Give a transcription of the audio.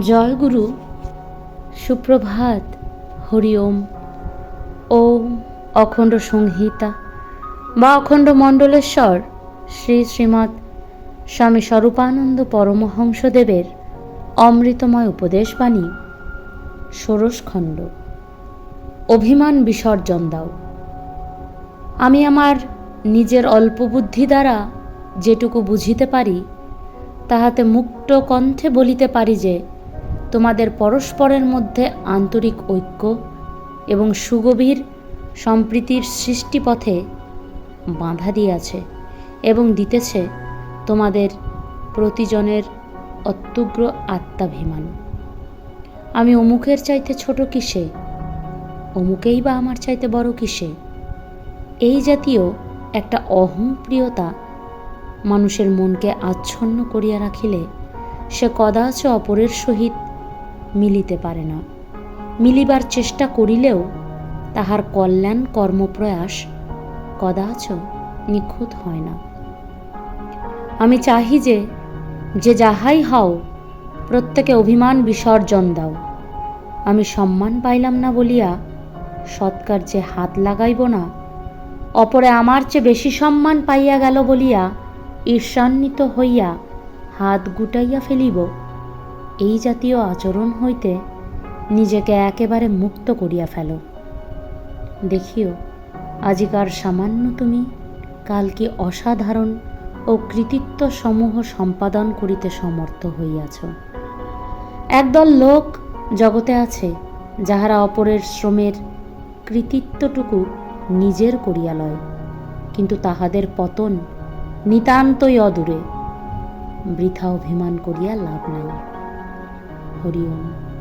জয় গুরু সুপ্রভাত, হরি ওম। ওম অখণ্ড সংহিতা বা অখণ্ড মণ্ডলেশ্বর শ্রী শ্রীমৎ স্বামী স্বরূপানন্দ পরমহংসদেবের অমৃতময় উপদেশ উপদেশবাণী ষোড়শখণ্ড অভিমান বিসর্জন দাও। আমি আমার নিজের অল্প বুদ্ধি দ্বারা যেটুকু বুঝিতে পারি, তাহাতে মুক্ত কণ্ঠে বলিতে পারি যে তোমাদের পরস্পরের মধ্যে আন্তরিক ঐক্য এবং সুগভীর সম্প্রীতির সৃষ্টিপথে বাধা দিয়াছে এবং দিতেছে তোমাদের প্রতিজনের অত্যুগ্র আত্মাভিমান। আমি অমুকের চাইতে ছোট কিসে? অমুকেই বা আমার চাইতে বড় কিসে? এই জাতীয় একটা অহংপ্রিয়তা মানুষের মনকে আচ্ছন্ন করিয়া রাখিলে সে কদাচ অপরের সহিত মিলিতে পারে না। মিলিবার চেষ্টা করিলেও তাহার কল্যাণ, কর্মপ্রয়াস কদাচ নিখুঁত হয় না। আমি চাহি যে যে যাহাই হও, প্রত্যেকে অভিমান বিসর্জন দাও। আমি সম্মান পাইলাম না বলিয়া সৎকার্যে হাত লাগাইব না, অপরে আমার চেয়ে বেশি সম্মান পাইয়া গেল বলিয়া ঈর্ষান্বিত হইয়া হাত গুটাইয়া ফেলিব। এই জাতীয় আচরণ হইতে নিজেকে একেবারে মুক্ত করিয়া ফেল। দেখিও, আজিকার সামান্য তুমি কাল কি অসাধারণ ও কৃতিত্ব সমূহ সম্পাদন করিতে সমর্থ হইয়াছ। একদল লোক জগতে আছে যাহারা অপরের শ্রমের কৃতিত্বটুকু নিজের করিয়া লয়, কিন্তু তাহাদের পতন নিতান্তই অদূরে। বৃথা অভিমান করিয়া লাভ নাই। হরিওম